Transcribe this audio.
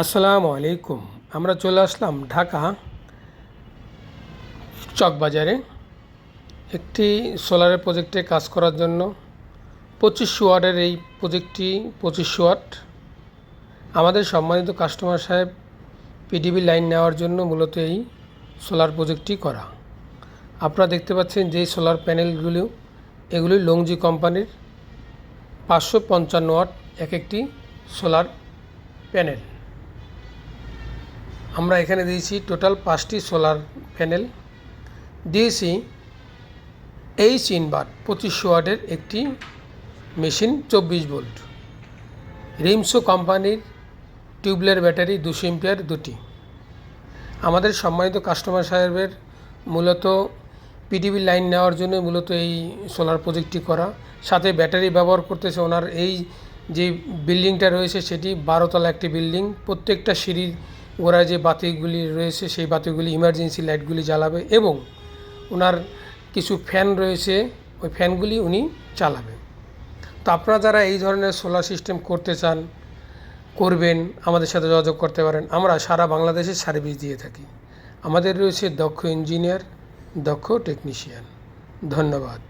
আসসালামু আলাইকুম। আমরা চলে আসলাম ঢাকা চকবাজারে। একটি সোলারের প্রজেক্টে কাজ করার জন্য। পঁচিশ ওয়াটের এই প্রজেক্টটি পঁচিশ ওয়াট। আমাদের সম্মানিত কাস্টমার সাহেব পিডিবি লাইন নেওয়ার জন্য মূলত এই সোলার প্রজেক্টটি করা। আপনারা দেখতে পাচ্ছেন যেই সোলার প্যানেলগুলো, এগুলি লংজি কোম্পানির পাঁচশো পঞ্চান্ন ওয়াট এক একটি সোলার প্যানেল। আমরা এখানে দিয়েছি টোটাল পাঁচটি সোলার প্যানেল। দিয়েছি এইচ ইনভার্ট, পঁচিশশো ওয়াটের একটি মেশিন, চব্বিশ ভোল্ট। রিমসো কোম্পানির টিউবলের ব্যাটারি দুশো এম্পিয়ার দুটি। আমাদের সম্মানিত কাস্টমার সাহেবের মূলত পিডিবি লাইন নেওয়ার জন্য মূলত এই সোলার প্রজেক্টটি করা। সাথে ব্যাটারি ব্যবহার করতেছে ওনার এই যে বিল্ডিংটা রয়েছে, সেটি বারোতলা একটি বিল্ডিং। প্রত্যেকটা সিঁড়ির গোড়ায় যে বাতিগুলি রয়েছে, সেই বাতিগুলি ইমার্জেন্সি লাইটগুলি জ্বালাবে এবং ওনার কিছু ফ্যান রয়েছে, ওই ফ্যানগুলি উনি চালাবেন তো আপনারা যারা এই ধরনের সোলার সিস্টেম করতে চান, করবেন, আমাদের সাথে যোগাযোগ করতে পারেন। আমরা সারা বাংলাদেশে সার্ভিস দিয়ে থাকি। আমাদের রয়েছে দক্ষ ইঞ্জিনিয়ার দক্ষ টেকনিশিয়ান ধন্যবাদ।